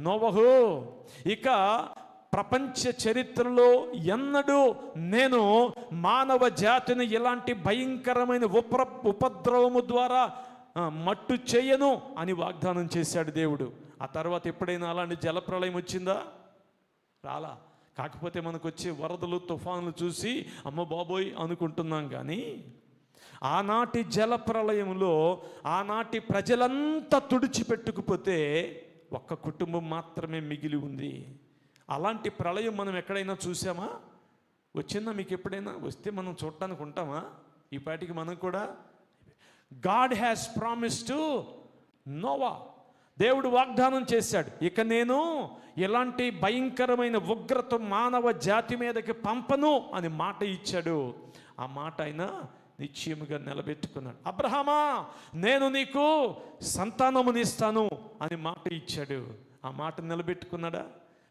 నోవహు ఇక ప్రపంచ చరిత్రలో ఎన్నడూ నేను మానవ జాతిని ఇలాంటి భయంకరమైన ఉప ఉపద్రవము ద్వారా మట్టు చేయను అని వాగ్దానం చేశాడు దేవుడు. ఆ తర్వాత ఎప్పుడైనా అలాంటి జలప్రళయం వచ్చిందా? రాలా. కాకపోతే మనకు వచ్చే వరదలు తుఫాన్లు చూసి అమ్మ బాబోయ్ అనుకుంటున్నాం కానీ ఆనాటి జల ప్రళయంలో ఆనాటి ప్రజలంతా తుడిచిపెట్టుకుపోతే ఒక్క కుటుంబం మాత్రమే మిగిలి ఉంది. అలాంటి ప్రళయం మనం ఎక్కడైనా చూసామా వచ్చిందా మీకు ఎప్పుడైనా? వస్తే మనం చూడటానికి ఉంటామా? ఈ పాటికి మనం కూడా God has promise to Noah. దేవుడు వాగ్దానం చేశాడు. ఇక నేను ఎలాంటి భయంకరమైన ఉగ్రత మానవ జాతి మీదకి పంపను అని మాట ఇచ్చాడు. ఆ మాట ఆయన నిశ్చయముగా నిలబెట్టుకున్నాడు. అబ్రహమా నేను నీకు సంతానమునిస్తాను. అని మాట ఇచ్చాడు. ఆ మాట నిలబెట్టుకున్నాడా?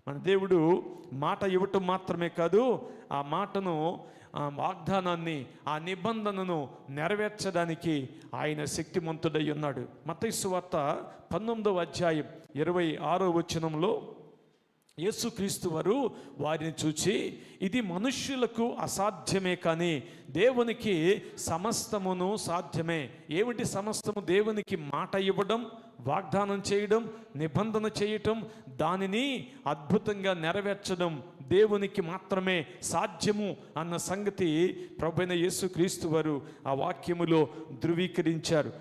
మన దేవుడు మాట ఇవ్వటం మాత్రమే కాదు ఆ మాటను ఆ వాగ్దానాన్ని ఆ నిబంధనను నెరవేర్చడానికి ఆయన శక్తిమంతుడై ఉన్నాడు. మతైసు వార్త పంతొమ్మిదవ అధ్యాయం ఇరవై ఆరో వచనంలో యేసుక్రీస్తు వారు వారిని చూచి ఇది మనుష్యులకు అసాధ్యమే కానీ దేవునికి సమస్తమును సాధ్యమే. ఏమిటి సమస్తము? దేవునికి మాట ఇవ్వడం వాగ్దానం చేయడం నిబంధన చేయటం దానిని అద్భుతంగా నెరవేర్చడం దేవునికి మాత్రమే సాధ్యము అన్న సంగతి ప్రభైన యేసుక్రీస్తు వారు ఆ వాక్యములో ధృవీకరించారు.